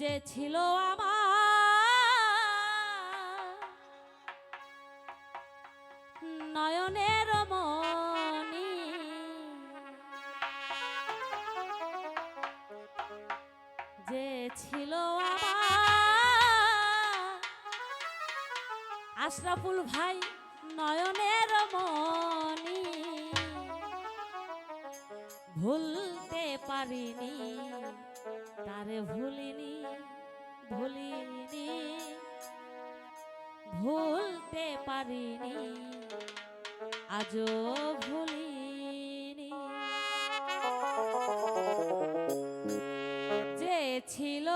যে ছিল আমার নয়নের মনি যে ছিল আমার আশরাফুল ভাই নয়নের মনি ভুলতে পারিনি। তারে ভুলিনি ভুলিনি ভুলতে পারিনি আজও ভুলিনি। যে ছিল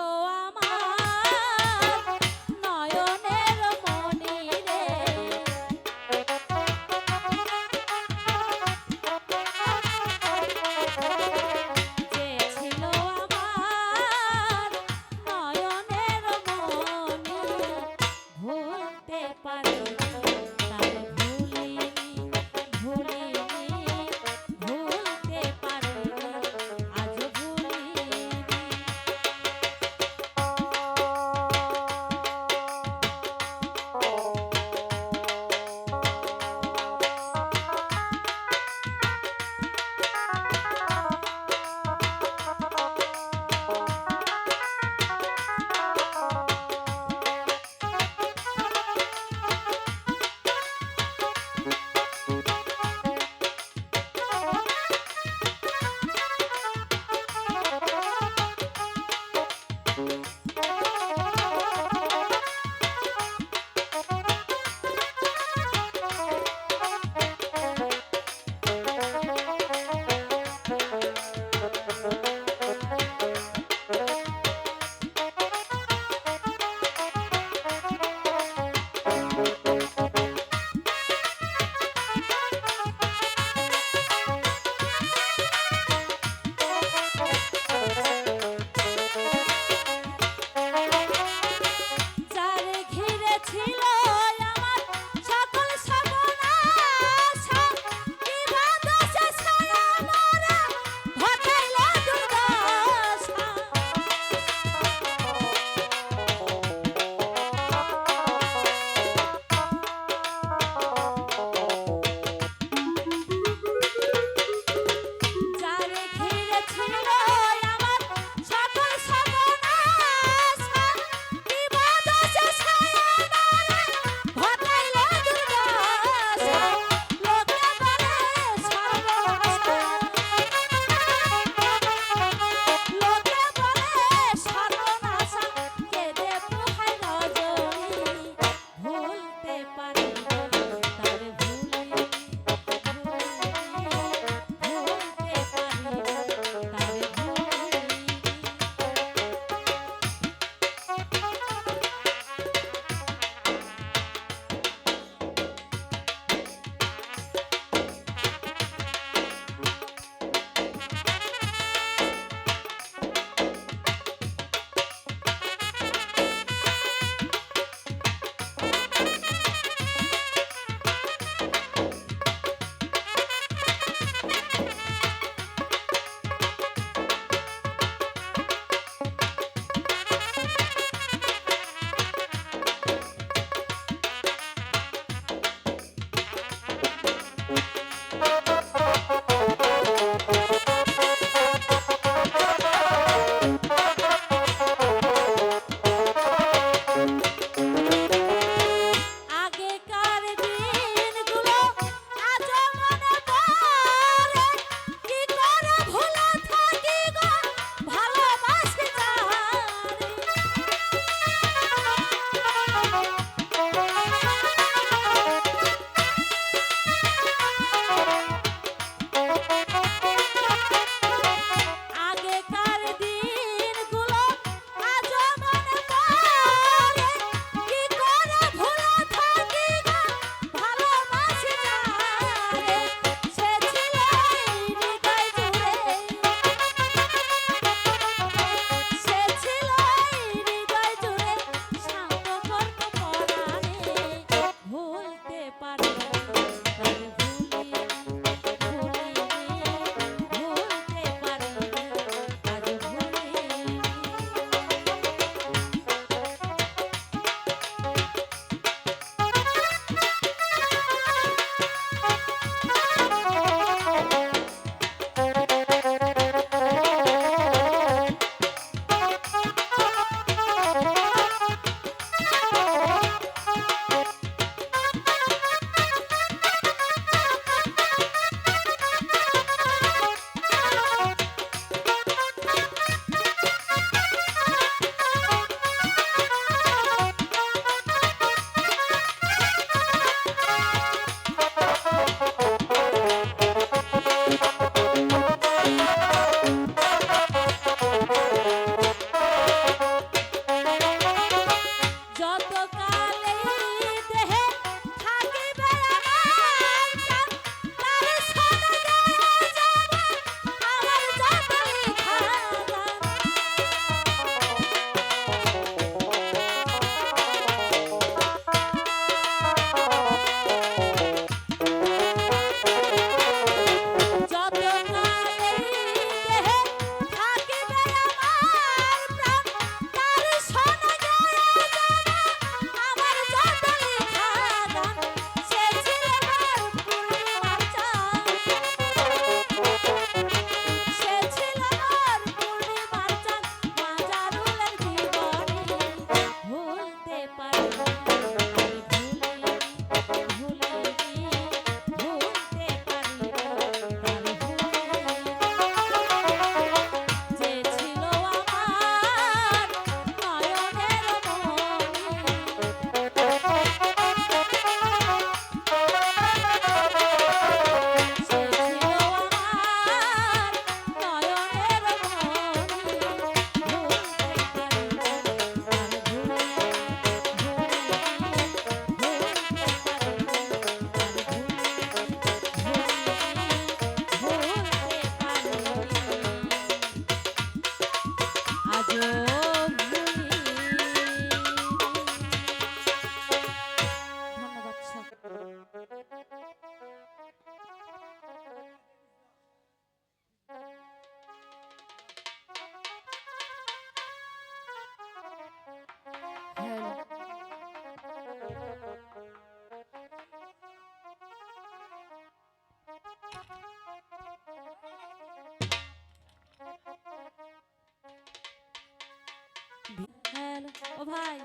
ও ভাই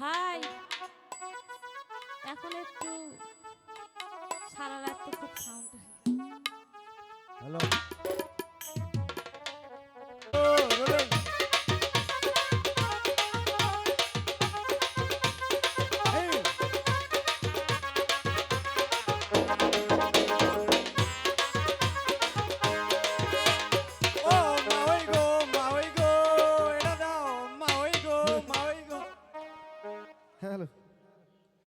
ভাই। এখন একটু সারা রাত তো খুব সাউন্ড হ্যালো